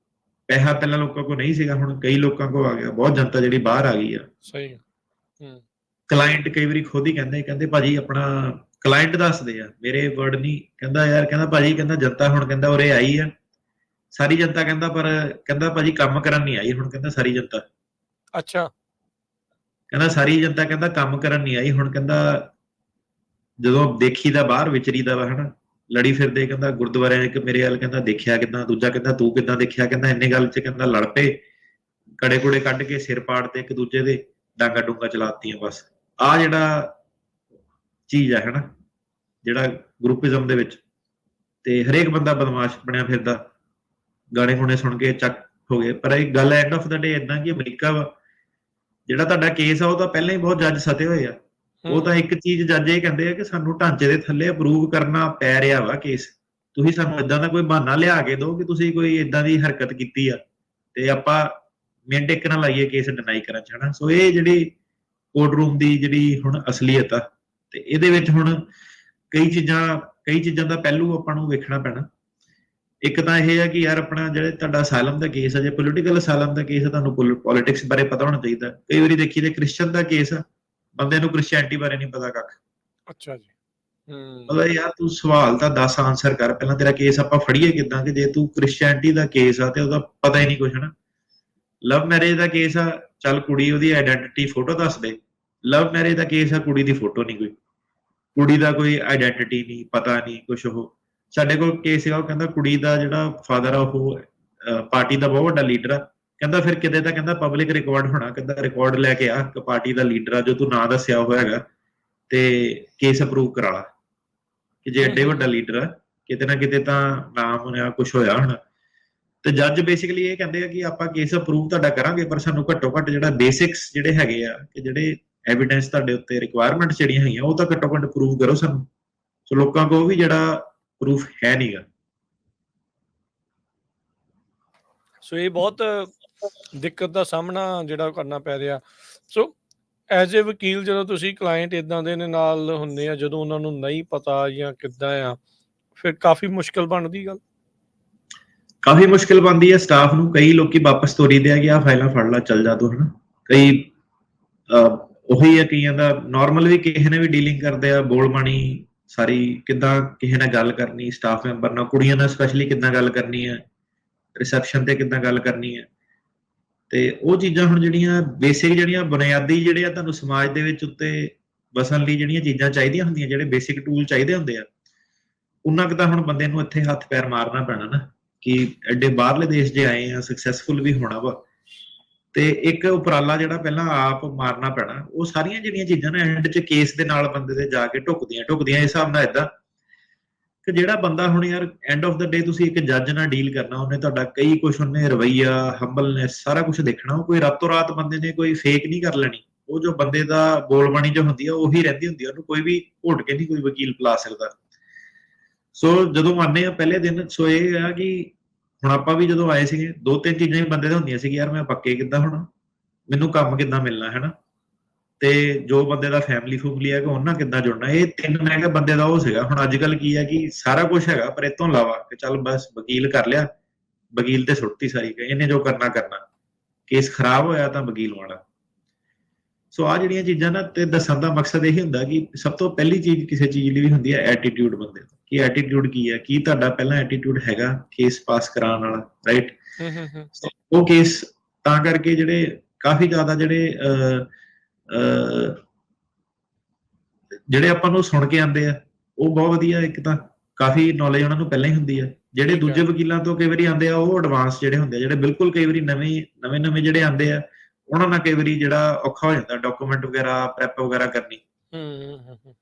ਪੈਸਾ ਪਹਿਲਾਂ ਲੋਕਾਂ ਕੋਲ ਨਹੀਂ ਸੀਗਾ ਹੁਣ ਕਈ ਲੋਕਾਂ ਕੋਲ ਆ ਗਿਆ। ਬਹੁਤ ਜਨਤਾ ਜਿਹੜੀ ਬਾਹਰ ਆ ਗਈ ਆ। ਸਹੀ ਹੈ। ਕਲਾਇੰਟ ਕਈ ਵਾਰੀ ਖੁਦ ਹੀ ਕਹਿੰਦੇ ਕਹਿੰਦੇ ਭਾਜੀ ਆਪਣਾ ਕਲਾਇੰਟ ਦੱਸਦੇ ਆ। ਮੇਰੇ ਵਰਡ ਨਹੀਂ ਕਹਿੰਦਾ ਯਾਰ ਕਹਿੰਦਾ ਭਾਜੀ ਕਹਿੰਦਾ ਜਨਤਾ ਹੁਣ ਕਹਿੰਦਾ ਉਰੇ ਆਈ ਆ। ਸਾਰੀ ਜਨਤਾ ਕਹਿੰਦਾ ਪਰ ਕਹਿੰਦਾ ਭਾਜੀ ਕੰਮ ਕਰਨ ਨਹੀਂ ਆਈ। ਹੁਣ ਕਹਿੰਦਾ ਸਾਰੀ ਜਨਤਾ। ਅੱਛਾ। ਕਹਿੰਦਾ ਸਾਰੀ ਜਨਤਾ ਕਹਿੰਦਾ ਕੰਮ ਕਰਨ ਨਹੀਂ ਆਈ। ਹੁਣ ਕਹਿੰਦਾ ਜਦੋਂ ਦੇਖੀਦਾ ਬਾਹਰ ਵਿਚਰੀਦਾ ਵਾ ਹਨਾ। ਲੜੀ ਫਿਰਦੇ, ਕਹਿੰਦਾ ਗੁਰਦੁਆਰੇ ਇੱਕ ਮੇਰੇ ਵੱਲ ਕਹਿੰਦਾ ਦੇਖਿਆ ਕਿਦਾਂ, ਦੂਜਾ ਕਹਿੰਦਾ ਤੂੰ ਕਿਦਾਂ ਦੇਖਿਆ, ਕਹਿੰਦਾ ਇੰਨੇ ਗੱਲ 'ਚ ਕਹਿੰਦਾ ਲੜ ਪਏ। ਕੜੇ ਕੁੜੇ ਕੱਢ ਕੇ ਸਿਰ ਪਾੜ ਤੇ ਇੱਕ ਦੂਜੇ ਦੇ ਡਾਂਗਾ ਡੂੰਗਾ ਚਲਾਤੀਆਂ ਬਸ। ਆ ਜਿਹੜਾ ਚੀਜ਼ ਹੈ ਹਨਾ ਜਿਹੜਾ ਗਰੁੱਪਿਜ਼ਮ ਦੇ ਵਿੱਚ। ਤੇ ਹਰੇਕ ਬੰਦਾ ਬਦਮਾਸ਼ ਬਣਿਆ ਫਿਰਦਾ। ਗਾਣੇ ਗੁਣੇ ਸੁਣ ਕੇ ਚੱਕ ਹੋ ਗਏ। ਪਰ ਇਹ ਗੱਲ ਐਂਡ ਆਫ ਦਾ ਡੇ ਇਦਾਂ ਕਿ ਅਮਰੀਕਾ ਵਾ, ਜਿਹੜਾ ਤੁਹਾਡਾ ਕੇਸ ਆ, ਉਹ ਤਾਂ ਪਹਿਲਾਂ ਹੀ ਬਹੁਤ ਜੱਜ ਸਤੇ ਹੋਏ ਆ। ਉਹ ਤਾਂ ਇੱਕ ਚੀਜ਼ ਜੱਜ ਇਹ ਕਹਿੰਦੇ ਆ ਕਿ ਸਾਨੂੰ ਢਾਂਚੇ ਦੇ ਥੱਲੇ ਅਪਰੂਵ ਕਰਨਾ ਪੈ ਰਿਹਾ ਵਾ ਕੇਸ ਤੁਸੀਂ ਸਾਨੂੰ। ਇਦਾਂ ਦਾ ਕੋਈ ਬਹਾਨਾ ਲਿਆ ਕੇ ਦਿਓ ਕਿ ਤੁਸੀਂ ਕੋਈ ਇਦਾਂ ਦੀ ਹਰਕਤ ਕੀਤੀ ਆ ਤੇ ਆਪਾਂ ਮਿੰਟ ਇੱਕ ਨਾ ਲਾਈਏ ਕੇਸ ਡਿਨਾਈ ਕਰਨ ਚ ਹਨਾ? ਸੋ ਇਹ ਜਿਹੜੀ ਕੋਰਟ ਰੂਮ ਦੀ ਜਿਹੜੀ ਹੁਣ ਅਸਲੀਅਤ ਆ ਤੇ ਇਹਦੇ ਵਿੱਚ ਹੁਣ ਕਈ ਚੀਜ਼ਾਂ ਕਈ ਚੀਜ਼ਾਂ ਦਾ ਪਹਿਲੂ ਆਪਾਂ ਨੂੰ ਵੇਖਣਾ ਪੈਣਾ। ਇੱਕ ਤਾਂ ਇਹ ਹੈ ਕਿ ਯਾਰ ਆਪਣਾ ਜਿਹੜੇ ਤੁਹਾਡਾ ਅਸਾਈਲਮ ਦਾ ਕੇਸ ਹੈ ਜੇ ਪੋਲੀਟੀਕਲ ਅਸਾਈਲਮ ਦਾ ਕੇਸ ਹੈ ਤੁਹਾਨੂੰ ਪੋਲਿਟਿਕਸ ਬਾਰੇ ਪਤਾ ਹੋਣਾ ਚਾਹੀਦਾ। ਕਈ ਵਾਰੀ ਦੇਖੀ ਤੇ ਕ੍ਰਿਸਚੀਅਨ ਦਾ ਕੇਸ ਆ ਬੰਦੇ ਨੂੰ ਕ੍ਰਿਸਚੀਅਨਟੀ ਬਾਰੇ ਨਹੀਂ ਪਤਾ ਕੱਖ। ਅੱਛਾ ਜੀ। ਹੂੰ। ਮਤਲਬ ਯਾਰ ਤੂੰ ਸਵਾਲ ਤਾਂ 10 ਆਨਸਰ ਕਰ। ਪਹਿਲਾਂ ਤੇਰਾ ਕੇਸ ਆਪਾਂ ਫੜੀਏ ਕਿਦਾਂ ਕਿ ਜੇ ਤੂੰ ਕ੍ਰਿਸਚੀਅਨਟੀ ਦਾ ਕੇਸ ਆ ਤੇ ਉਹਦਾ ਪਤਾ ਹੀ ਨਹੀਂ ਕੁਛ ਹਨਾ? ਲਵ ਮੈਰਿਜ ਦਾ ਕੇਸ ਆ ਚੱਲ ਕੁੜੀ ਉਹਦੀ ਆਇਡੈਂਟੀਟੀ ਫੋਟੋ ਦੱਸ ਦੇ। ਲਵ ਮੈਰਿਜ ਦਾ ਕੇਸ ਆ ਕੁੜੀ ਦੀ ਫੋਟੋ ਨਹੀਂ ਕੋਈ। ਕੁੜੀ ਦਾ ਕੋਈ ਆਇਡੈਂਟੀਟੀ ਨਹੀਂ ਪਤਾ ਨਹੀਂ ਕੁਛ ਉਹ। ਸਾਡੇ ਕੋਲ ਕੇਸ ਸੀਗਾ ਉਹ ਕਹਿੰਦਾ ਕੁੜੀ ਦਾ ਜਿਹੜਾ ਫਾਦਰ ਆ ਉਹ ਪਾਰਟੀ ਦਾ ਬਹੁਤ ਵੱਡਾ ਲੀਡਰ ਆ। ਕਹਿੰਦਾ ਫਿਰ ਕਿਤੇ ਤਾਂ ਕਹਿੰਦਾ ਪਬਲਿਕ ਰਿਕਾਰਡ ਹੋਣਾ, ਕਹਿੰਦਾ ਰਿਕਾਰਡ ਲੈ ਕੇ ਆ ਕਿ ਪਾਰਟੀ ਦਾ ਲੀਡਰ ਆ ਜੋ ਤੂੰ ਨਾਂ ਦੱਸਿਆ ਹੋਇਆ ਹੈਗਾ, ਤੇ ਕੇਸ ਅਪਰੂਵ ਕਰਾ ਲਾ। ਕਿ ਜੇ ਐਡੇ ਵੱਡਾ ਲੀਡਰ ਆ, ਕਿਤੇ ਨਾ ਕਿਤੇ ਤਾਂ ਨਾਮ ਹੋਇਆ ਕੁਝ ਹੋਇਆ ਹੋਣਾ। ਤੇ ਜੱਜ ਬੇਸਿਕਲੀ ਇਹ ਕਹਿੰਦੇ ਆ ਕਿ ਆਪਾਂ ਕੇਸ ਅਪਰੂਵ ਤੁਹਾਡਾ ਕਰਾਂਗੇ, ਪਰ ਸਾਨੂੰ ਘੱਟੋ ਘੱਟ ਜਿਹੜਾ ਬੇਸਿਕਸ ਜਿਹੜੇ ਹੈਗੇ ਆ, ਕਿ ਜਿਹੜੇ ਐਵੀਡੈਂਸ ਤੁਹਾਡੇ ਉੱਤੇ ਰਿਕੁਆਇਰਮੈਂਟ ਜਿਹੜੀਆਂ ਹੈਗੀਆਂ, ਉਹ ਤਾਂ ਘੱਟੋ ਘੱਟ ਪ੍ਰੂਵ ਕਰੋ ਸਾਨੂੰ। ਸੋ ਲੋਕਾਂ ਕੋਲ ਵੀ ਜਿਹੜਾ ਪ੍ਰੂਫ ਹੈ ਨਹੀਂਗਾ ਸੋ ਇਹ ਬਹੁਤ ਦਿੱਕਤ ਦਾ ਸਾਹਮਣਾ ਜਿਹੜਾ ਕਰਨਾ ਪੈ ਰਿਹਾ। ਸੋ ਐਜ਼ ਅ ਵਕੀਲ ਜਦੋਂ ਤੁਸੀਂ ਕਲਾਇੰਟ ਇਦਾਂ ਦੇ ਨਾਲ ਹੁੰਦੇ ਆ, ਜਦੋਂ ਉਹਨਾਂ ਨੂੰ ਨਹੀਂ ਪਤਾ ਜਾਂ ਕਿੱਦਾਂ ਆ, ਫਿਰ ਕਾਫੀ ਮੁਸ਼ਕਲ ਬਣਦੀ ਗੱਲ? ਕਾਫੀ ਮੁਸ਼ਕਿਲ ਬਣਦੀ ਹੈ ਸਟਾਫ ਨੂੰ। ਕਈ ਲੋਕੀ ਵਾਪਸ ਤੋਰੀ ਦੇ ਆ ਕਿ ਫਾਈਲਾਂ ਫੜ ਲਾ, ਚੱਲ ਜਾ ਤੂੰ, ਹਨਾ। ਕਈ ਉਹੀ ਹੈ ਕਈਆਂ ਦਾ ਨਾਰਮਲ ਵੀ ਕਿਸੇ ਨੇ ਵੀ ਡੀਲਿੰਗ ਕਰਦੇ ਆ, ਬੋਲ ਬਾਣੀ ਸਾਰੀ, ਕਿੱਦਾਂ ਕਿਸੇ ਨਾਲ ਗੱਲ ਕਰਨੀ ਸਟਾਫ ਮੈਂਬਰ ਨਾਲ, ਕੁੜੀਆਂ ਨਾਲ ਸਪੈਸ਼ਲੀ ਕਿੱਦਾਂ ਗੱਲ ਕਰਨੀ ਹੈ ਰਿਸੈਪਸ਼ਨ ਤੇ ਕਿੱਦਾਂ ਗੱਲ ਕਰਨੀ ਹੈ ਤੇ ਉਹ ਚੀਜ਼ਾਂ ਹੁਣ ਜਿਹੜੀਆਂ ਬੇਸਿਕ ਜਿਹੜੀਆਂ ਬੁਨਿਆਦੀ ਜਿਹੜੇ ਆ ਤੁਹਾਨੂੰ ਸਮਾਜ ਦੇ ਵਿੱਚ ਉੱਤੇ ਵਸਣ ਲਈ ਜਿਹੜੀਆਂ ਚੀਜ਼ਾਂ ਚਾਹੀਦੀਆਂ ਹੁੰਦੀਆਂ, ਜਿਹੜੇ ਬੇਸਿਕ ਟੂਲ ਚਾਹੀਦੇ ਹੁੰਦੇ ਆ, ਉਹਨਾਂ ਕੁ ਤਾਂ ਹੁਣ ਬੰਦੇ ਨੂੰ ਇੱਥੇ ਹੱਥ ਪੈਰ ਮਾਰਨਾ ਪੈਣਾ ਨਾ, ਕਿ ਐਡੇ ਬਾਹਰਲੇ ਦੇਸ਼ ਜੇ ਆਏ ਆ ਸਕਸੈਸਫੁਲ ਵੀ ਹੋਣਾ ਵਾ, ਤੇ ਇੱਕ ਉਪਰਾਲਾ ਜਿਹੜਾ ਪਹਿਲਾਂ ਆਪ ਮਾਰਨਾ ਪੈਣਾ, ਉਹ ਸਾਰੀਆਂ ਜਿਹੜੀਆਂ ਚੀਜ਼ਾਂ ਨੇ ਐਂਡ 'ਚ ਕੇਸ ਦੇ ਨਾਲ ਬੰਦੇ ਦੇ ਜਾ ਕੇ ਢੁਕਦੀਆਂ ਢੁਕਦੀਆਂ, ਇਸ ਹਿਸਾਬ ਨਾਲ ਇਦਾਂ ਕਿ ਜਿਹੜਾ ਬੰਦਾ ਹੁਣ ਯਾਰ ਐਂਡ ਆਫ ਦਾ ਡੇ ਤੁਸੀਂ ਇੱਕ ਜੱਜ ਨਾਲ ਡੀਲ ਕਰਨਾ, ਉਹਨੇ ਤੁਹਾਡਾ ਕਈ ਕੁਝ ਉਹਨੇ ਰਵਈਆ ਹੰਬਲਨੈਸ ਸਾਰਾ ਕੁਝ ਦੇਖਣਾ, ਉਹ ਕੋਈ ਰਾਤੋਂ ਰਾਤ ਬੰਦੇ ਨੇ ਕੋਈ ਫੇਕ ਨਹੀਂ ਕਰ ਲੈਣੀ। ਉਹ ਜੋ ਬੰਦੇ ਦਾ ਬੋਲਬਾਣੀ ਜੋ ਹੁੰਦੀ ਆ, ਉਹੀ ਰਹਿੰਦੀ ਹੁੰਦੀ ਆ, ਉਹਨੂੰ ਕੋਈ ਵੀ ਘੋਟ ਕੇ ਨਹੀਂ ਕੋਈ ਵਕੀਲ ਬੁਲਾ ਸਕਦਾ। ਸੋ ਜਦੋਂ ਆਨੇ ਆ ਪਹਿਲੇ ਦਿਨ ਸੋ ਇਹ ਆ ਕਿ ਹੁਣ ਆਪਾਂ ਵੀ ਜਦੋਂ ਆਏ ਸੀਗੇ, ਦੋ ਤਿੰਨ ਚੀਜ਼ਾਂ ਹੀ ਬੰਦੇ ਦੇ ਹੁੰਦੀਆਂ ਸੀ ਯਾਰ ਮੈਂ ਪੱਕੇ ਕਿੱਦਾਂ ਹੋਣਾ? ਮੈਨੂੰ ਕੰਮ ਕਿੱਦਾਂ ਮਿਲਣਾ, ਹੈਨਾ? ਤੇ ਜੋ ਬੰਦੇ ਦਾ ਫੈਮਿਲੀ ਫੂਮਲੀ ਹੈ ਕਿ ਉਹਨਾਂ ਕਿੱਦਾਂ ਜੁੜਨਾ? ਇਹ ਤਿੰਨ ਮੈਂ ਕਿਹਾ ਬੰਦੇ ਦਾ ਉਹ ਸੀਗਾ। ਹੁਣ ਅੱਜ ਕੱਲ ਕੀ ਹੈ ਕਿ ਸਾਰਾ ਕੁਝ ਹੈਗਾ ਪਰ ਇਹ ਤੋਂ ਇਲਾਵਾ ਕਿ ਚੱਲ ਬਸ ਵਕੀਲ ਕਰ ਲਿਆ ਵਕੀਲ ਤੇ ਸੁੱਟਤੀ ਸਾਰੀ ਕਿ ਇਹਨੇ ਜੋ ਕਰਨਾ ਕਰਨਾ। ਕੇਸ ਖਰਾਬ ਹੋਇਆ ਤਾਂ ਵਕੀਲ ਵਾਲਾ। ਸੋ ਆ ਜਿਹੜੀਆਂ ਚੀਜ਼ਾਂ ਨਾ ਤੇ ਦੱਸਣ ਦਾ ਮਕਸਦ ਇਹ ਹੁੰਦਾ ਕਿ ਸਭ ਤੋਂ ਪਹਿਲੀ ਚੀਜ਼ ਕਿਸੇ ਚੀਜ਼ ਲਈ ਵੀ ਹੁੰਦੀ ਹੈ ਐਟੀਟਿਊਡ ਬੰਦੇ ਦਾ। ਕਿ ਐਟੀਟਿਊਡ ਕੀ ਹੈ? ਕੀ ਤੁਹਾਡਾ ਪਹਿਲਾਂ ਐਟੀਟਿਊਡ ਹੈਗਾ ਕੇਸ ਪਾਸ ਕਰਾਉਣ ਵਾਲਾ ਰਾਈਟ ਹੂੰ ਹੂੰ ਉਹ ਕੇਸ ਤਾਂ ਕਰਕੇ ਜਿਹੜੇ ਕਾਫੀ ਜ਼ਿਆਦਾ ਜਿਹੜੇ ਜਿਹੜੇ ਆਪਾਂ ਨੂੰ ਸੁਣ ਕੇ ਆਉਂਦੇ ਆ ਉਹ ਬਹੁਤ ਵਧੀਆ ਇੱਕ ਤਾਂ ਕਾਫੀ ਨੌਲੇਜ ਉਹਨਾਂ ਨੂੰ ਪਹਿਲਾਂ ਹੀ ਹੁੰਦੀ ਆ। ਜਿਹੜੇ ਹੈ। ਦੂਜੇ ਵਕੀਲਾਂ ਤੋਂ ਕਈ ਵਾਰੀ ਆਉਂਦੇ ਆ ਉਹ ਐਡਵਾਂਸ ਜਿਹੜੇ ਹੁੰਦੇ ਆ ਜਿਹੜੇ ਬਿਲਕੁਲ ਕਈ ਵਾਰੀ ਨਵੇਂ ਨਵੇਂ ਨਵੇਂ ਜਿਹੜੇ ਆਉਂਦੇ ਆ ਉਹਨਾਂ ਨਾਲ ਕਈ ਵਾਰੀ ਜਿਹੜਾ ਔਖਾ ਹੋ ਜਾਂਦਾ ਡਾਕੂਮੈਂਟ ਵਗੈਰਾ ਪ੍ਰੈਪ ਵਗੈਰਾ ਕਰਨੀ। ਹੂੰ ਹੂੰ ਹੂੰ।